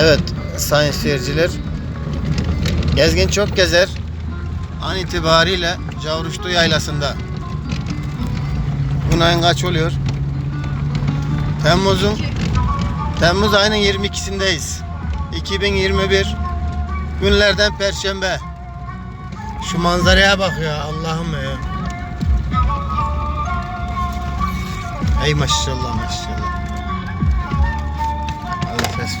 Evet sayın seyirciler. Gezgin çok gezer. An itibariyle Cavruştu Yaylası'nda. Bugün kaç oluyor? Temmuz'un Temmuz ayının 22'sindeyiz. 2021 günlerden Perşembe. Şu manzaraya bak ya Allah'ım ya. Ey maşallah maşallah. Allah ses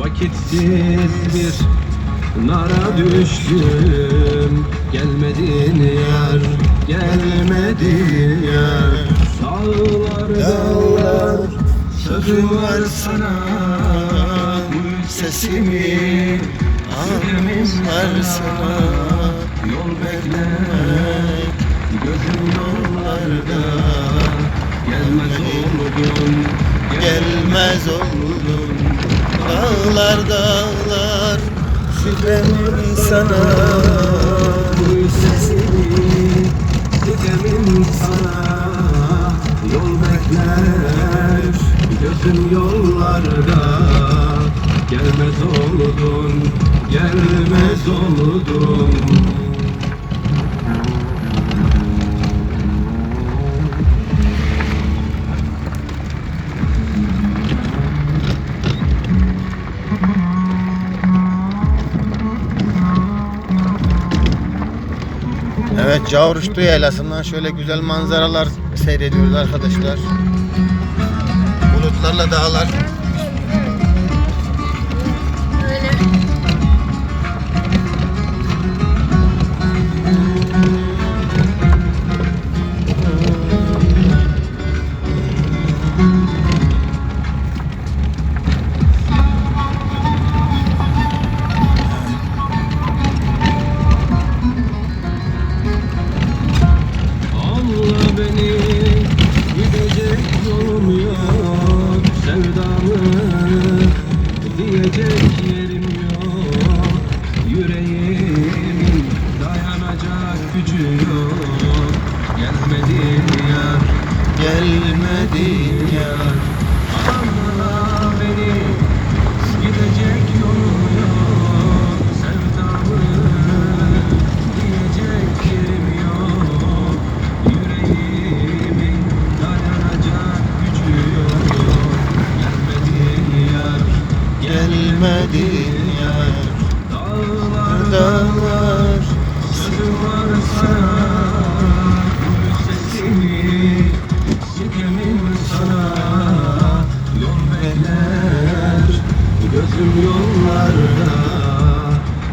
Vakitsiz bir nara düştüm. Gelmedin yar, gelmedin yar. Dağlar dağlar sözüm var sana. Sesimi Amin var sana Yol beklemek gözüm yollarda. Gelmez oldun Gelmez oldum Dağlar dağlar Şükremim sana. Duy sesini Dikemim sana. Yol bekler Gözüm yollarda. Gelmez oldun Gelmez oldun Evet Cavruştu Yaylası'ndan şöyle güzel manzaralar seyrediyoruz arkadaşlar. Bulutlarla dağlar. Gelmedin yar. Dağlar Dağlar sözüm var sana Duy sesimi Sitemim sana Yol Gözüm yollarda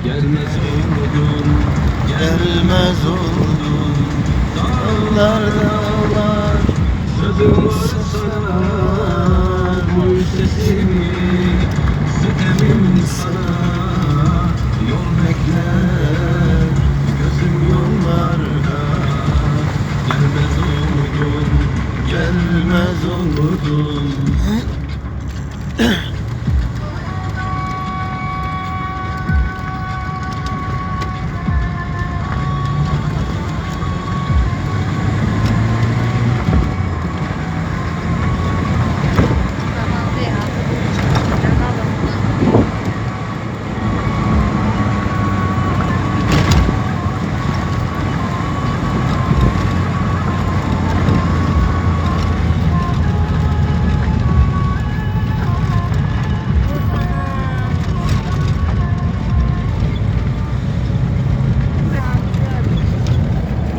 Gelmez oldun gelmez oldun. Dağlar dağlar Sözüm sana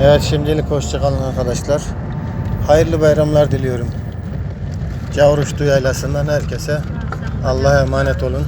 Evet şimdilik hoşçakalın arkadaşlar. Hayırlı bayramlar diliyorum. Cavruştu Yaylası'ndan herkese Allah'a emanet olun.